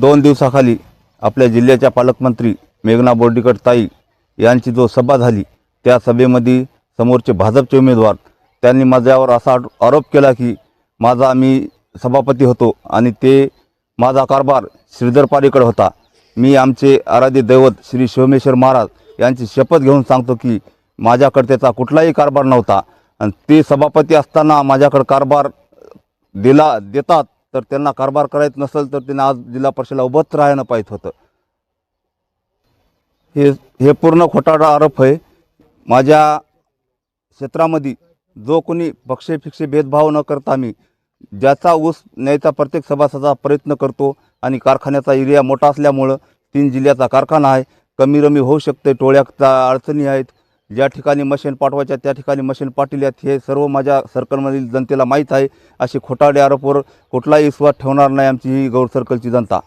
दोन दिवसाखाली आपल्या जिल्ह्याच्या पालकमंत्री मेघना बोर्डीकर ताई यांची जो सभा झाली त्या सभेमध्ये समोरचे भाजपचे उमेदवार त्यांनी माझ्यावर असा आरोप केला की माझा मी सभापती होतो आणि ते माझा कारभार श्रीधर पारीकडे होता. मी आमचे आराध्य दैवत श्री शिवमेश्वर महाराज यांची शपथ घेऊन सांगतो की माझ्याकडे त्याचा कुठलाही कारभार नव्हता. आणि ते सभापती असताना माझ्याकडे कारभार दिला देतात तर त्यांना कारभार करायचं नसेल तर त्यांना आज जिल्हा परिषदेला उभंच राहायला पाहिजे होतं. हे हे पूर्ण खोटाडा आरोप आहे. माझ्या क्षेत्रामध्ये जो कोणी पक्षे फिक्षे भेदभाव न करता मी ज्याचा ऊस न्यायचा प्रत्येक सभासदाचा प्रयत्न करतो आणि कारखान्याचा एरिया मोठा असल्यामुळं तीन जिल्ह्याचा कारखाना आहे. कमी रमी होऊ शकते टोळ्याचा अडचणी आहेत. ज्या ठिकाणी मशीन पाठवायच्या त्या ठिकाणी मशीन पाठवल्यात हे सर्व माझ्या सर्कलमधील जनतेला माहीत आहे. असे खोटाडे आरोपवर कुठलाही विश्वास ठेवणार नाही आमची ही गौर सर्कलची जनता.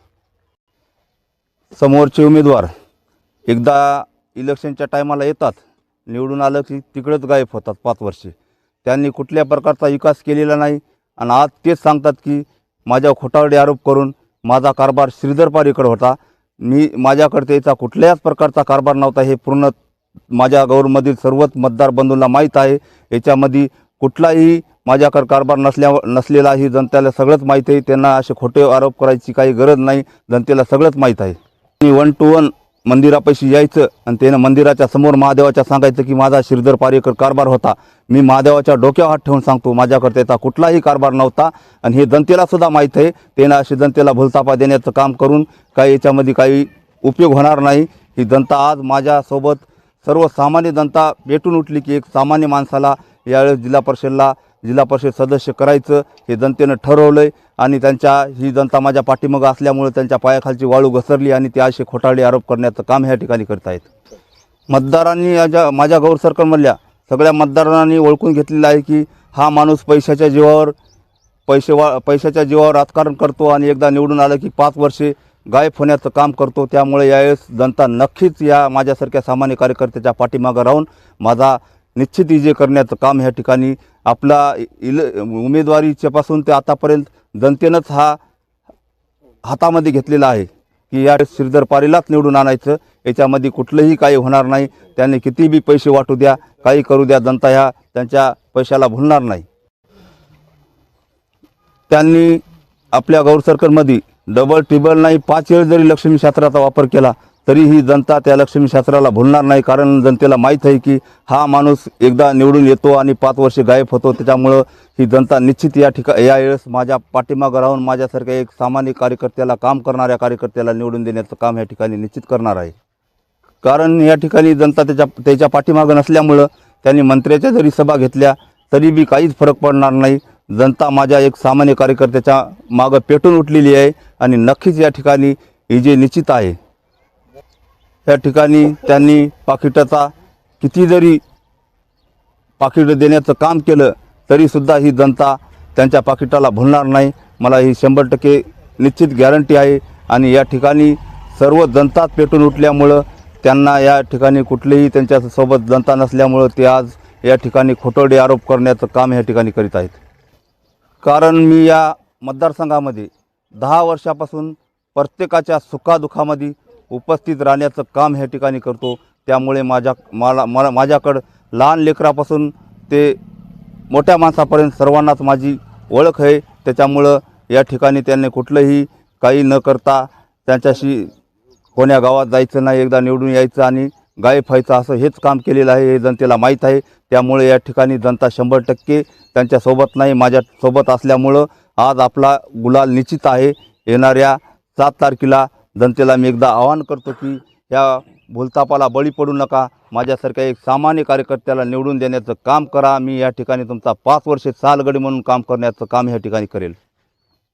समोरचे उमेदवार एकदा इलेक्शनच्या टायमाला येतात निवडून आलं की तिकडेच गायब होतात पाच वर्षे. त्यांनी कुठल्या प्रकारचा विकास केलेला नाही आणि आज तेच सांगतात की माझ्या खोटारडे आरोप करून माझा कारभार श्रीधरपारीकडे होता. मी माझ्याकडे त्याचा कुठल्याच प्रकारचा कारभार नव्हता हे पूर्ण माझ्या गौरमधील सर्वच मतदार बंधूंना माहीत आहे. याच्यामध्ये कुठलाही माझ्याकडे कारभार नसल्या नसलेला ही जनतेला सगळंच माहीत आहे. त्यांना असे खोटे आरोप करायची काही गरज नाही. जनतेला सगळंच माहीत आहे. मी वन टू वन मंदिरापाशी यायचं आणि त्यानं मंदिराच्या समोर महादेवाच्या सांगायचं की माझा श्रीधर पारेकर कारभार होता. मी महादेवाच्या डोक्यावर हात ठेवून सांगतो माझ्याकडे त्याचा कुठलाही कारभार नव्हता आणि हे जनतेला सुद्धा माहीत आहे. त्यानं अशी जनतेला भुलतापा देण्याचं काम करून काही याच्यामध्ये काही उपयोग होणार नाही. ही जनता आज माझ्यासोबत सर्वसामान्य जनता भेटून उठली की एक सामान्य माणसाला यावेळेस जिल्हा परिषदला जिल्हा परिषद सदस्य करायचं हे जनतेनं ठरवलं आहे आणि त्यांच्या ही जनता माझ्या पाठीमागं असल्यामुळे त्यांच्या पायाखालची वाळू घसरली आणि ते असे खोटारडे आरोप करण्याचं काम ह्या ठिकाणी करत आहेत मतदारांनी माझ्या माझ्या गौर सर्कलमधल्या सगळ्या मतदारांनी ओळखून घेतलेलं आहे की हा माणूस पैशाच्या जीवावर पैसे वा पैशाच्या जीवावर राजकारण करतो आणि एकदा निवडून आलं की पाच वर्षे गायब होण्याचं काम करतो. त्यामुळे यावेळेस जनता नक्कीच या माझ्यासारख्या सामान्य कार्यकर्त्याच्या पाठीमागं राहून माझा निश्चित विजय करण्याचं काम ह्या ठिकाणी आपला इल उमेदवारीच्यापासून ते आतापर्यंत जनतेनंच हा हातामध्ये घेतलेला आहे की या श्रीधर पारीलाच निवडून आणायचं. याच्यामध्ये कुठलंही काही होणार नाही. त्यांनी किती बी पैसे वाटू द्या काही करू द्या जनता ह्या त्यांच्या पैशाला भुलणार नाही. त्यांनी आपल्या गौर सर्कलमध्ये डबल टिबल नाही पाच वेळ जरी लक्ष्मी शास्त्राचा वापर केला तरी ही जनता त्या लक्ष्मी शास्त्राला भुलणार नाही. कारण जनतेला माहीत आहे की हा माणूस एकदा निवडून येतो आणि पाच वर्ष गायब होतो. त्याच्यामुळं ही जनता निश्चित या ठिका यावेळेस माझ्या पाठीमागं राहून माझ्यासारख्या एक सामान्य कार्यकर्त्याला काम करणाऱ्या कार्यकर्त्याला निवडून देण्याचं काम या ठिकाणी निश्चित करणार आहे. कारण या ठिकाणी जनता त्याच्या त्याच्या पाठीमागं नसल्यामुळं त्यांनी मंत्र्याच्या जरी सभा घेतल्या तरी बी काहीच फरक पडणार नाही. जनता माझ्या एक सामान्य कार्यकर्त्याच्या मागं पेटून उठलेली आहे आणि नक्कीच या ठिकाणी ही जे निश्चित आहे या ठिकाणी त्यांनी पाकिटाचा किती जरी पाकिट देण्याचं काम केलं तरीसुद्धा ही जनता त्यांच्या पाकिटाला भुलणार नाही. मला ही शंभर टक्के निश्चित गॅरंटी आहे आणि या ठिकाणी सर्व जनताच पेटून उठल्यामुळं त्यांना या ठिकाणी कुठलेही त्यांच्यासोबत जनता नसल्यामुळं ते आज या ठिकाणी खोटोडे आरोप करण्याचं काम या ठिकाणी करीत आहेत. कारण मी या मतदारसंघामध्ये दहा वर्षापासून प्रत्येकाच्या सुखादुखामध्ये उपस्थित राहण्याचं काम ह्या ठिकाणी करतो. त्यामुळे माझ्या मला मला माझ्याकडं लहान लेकरापासून ते मोठ्या माणसापर्यंत सर्वांनाच माझी ओळख आहे. त्याच्यामुळं या ठिकाणी त्यांनी कुठलंही काही न करता त्यांच्याशी कोण्या गावात जायचं नाही एकदा निवडून यायचं आणि गायब व्हायचं असं हेच काम केलेलं आहे हे जनतेला माहीत आहे. त्यामुळे या ठिकाणी जनता शंभर टक्के त्यांच्यासोबत नाही माझ्यासोबत असल्यामुळं आज आपला गुलाल निश्चित आहे. येणाऱ्या सात तारखेला जनतेला मी एकदा आवाहन करतो की या भूलतापाला बळी पडू नका. माझ्यासारख्या एक सामान्य कार्यकर्त्याला निवडून देण्याचं काम करा. मी या ठिकाणी तुमचा पाच वर्षे सालगडी म्हणून काम करण्याचं काम ह्या ठिकाणी करेल.